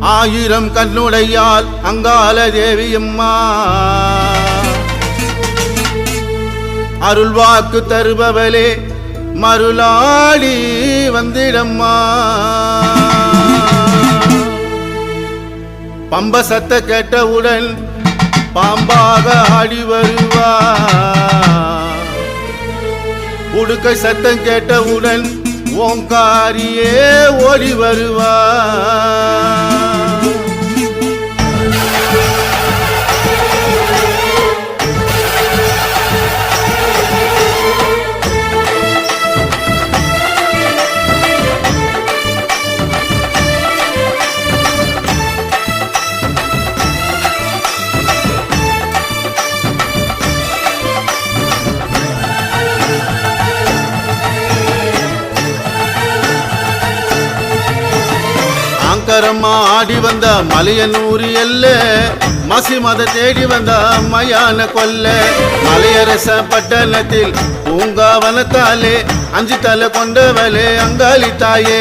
ஆயிரம் கண்ணுடையால் அங்கால தேவியம்மா. அருள்வாக்கு தருபவளே மருளாடி வந்திடம்மா. பம்ப சத்த கேட்டவுடன் பாம்பாக ஆடி வருவா. உடுக்கை சத்தம் கேட்டவுடன் ஓங்காரியே ஓடி வருவா. ஆங்கரம்மா ஆடி வந்த மலையனூர் எல்ல மசி மத தேடி வந்த மயான கொல்ல. மலையரச பட்டணத்தில் பூங்காவனத்தாலே அஞ்சு தலை கொண்டவளே அங்காளி தாயே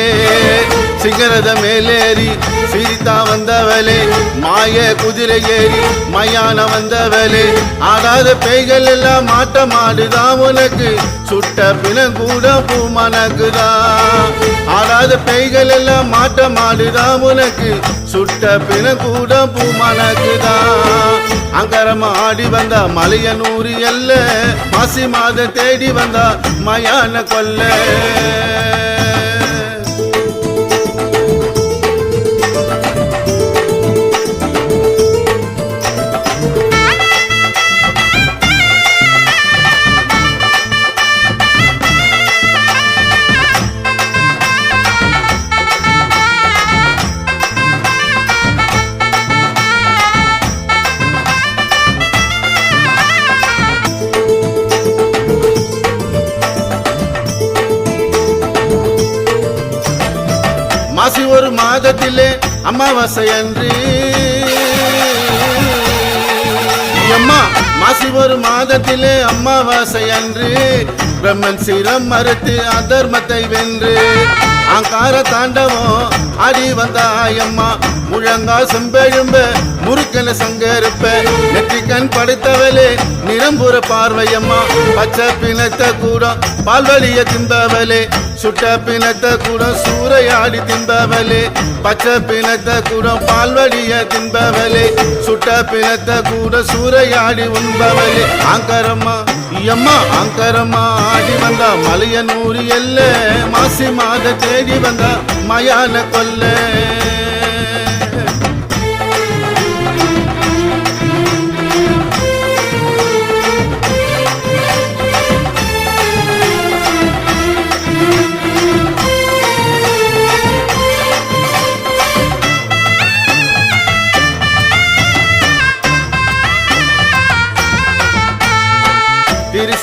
சிகரத மேலேறி சீதா வந்தவளே மாய குதிரை ஏறி மயான வந்தவளே. ஆடாத பேய்கள் எல்லாம் மாட்டம் ஆடுதான் உனக்கு? சுட்ட பிணங்கூட பூ மணக்குதான் ஆடாத பேய்கள் எல்லாம் மாட்டம் ஆடுதான் உனக்கு? சுட்ட பிணங்கூட பூ மணக்குதான் அங்கரமா ஆடி வந்தா மலையனூர் எல்ல மாசி மாத தேடி வந்தா மயான கொல்ல. மாசி ஒரு மாதத்திலே அமாவாசை அன்று அம்மா மாசி ஒரு மாதத்திலே அமாவாசை அன்று பிரம்மன் சிரம் மறுத்து அதர்மத்தை வென்று. ஆங்கார தாண்டவம் ஆடி வந்தாயம்மா முழங்கா செம்பெழும்ப முறுக்கன சங்கருப்ப படைத்தவளே நிறம்புற பார்வையம்மா. பச்சை பிணத்த கூட பால்வழிய திம்பவளே சுட்ட பிணத்த கூட சூறையாடி திம்பவளே பச்சை பிணத்த கூட பால்வழிய திம்பவளே சுட்ட பிணத்த கூட சூறையாடி உண்பவளே. ஆங்கரம்மா ஐயம்மா ஆங்கரம்மா ஆடி வந்தா மலையனூர் எல்ல. மாசி மாத தேடி வந்தா மயான கொல்ல.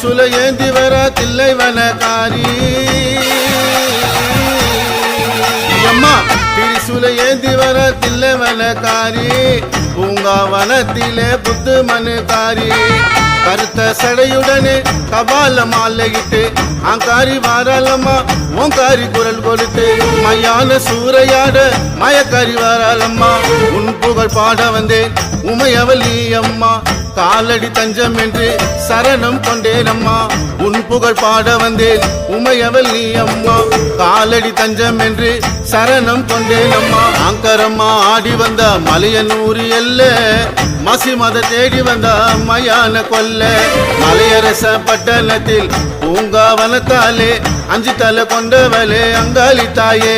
திரிசுல ஏந்தி வர தில்லை வனகாரி அம்மா திரிசுல ஏந்தி வர தில்லை வனகாரி பூங்கா வனத்திலே புத்து மனுகாரி கருத்த சடையுடனே கபால மாலையிட்டு ஆங்காரி வாராளம்மா ஓங்காரி குரல் கொடுத்து மையான சூறையாட மயக்காரி வாராளம்மா உன் புகழ் பாட வந்தேன் உமையவலி அம்மா காலடி தஞ்சம் என்று சரணம் கொண்டேனம்மா உன் புகழ் பாட வந்தேன் உமையவல் நீ அம்மா காலடி தஞ்சம் என்று சரணம் கொண்டேனம்மா. ஆங்கரம்மா ஆடி வந்த மலையனூரி எல்ல மசி மத தேடி வந்த மயான கொல்ல மலையரச பட்டணத்தில் பூங்காவனத்தாலே அஞ்சு தலை கொண்டவளே அங்காளி தாயே.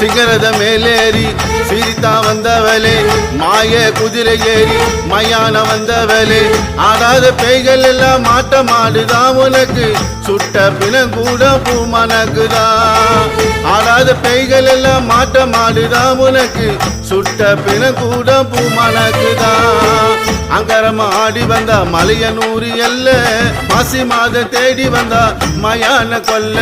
சிங்கரத மேலேறி சிரித்தா வந்தவளே மாய குதிரை ஏறி மயான வந்தவளே. ஆடாத பேய்கள் எல்லாம் மாட்டம் ஆடுதான் உனக்கு? சுட்ட பிணங்கூட பூ மணக்குதான் ஆடாத பேய்கள் எல்லாம் மாட்டம் ஆடுதான் உனக்கு? சுட்ட பிணங்கூட பூ மணக்குதான் அங்கரமா ஆடி வந்தா மலையனூர் எல்ல மாசி மாத தேடி வந்தா மயான கொல்ல.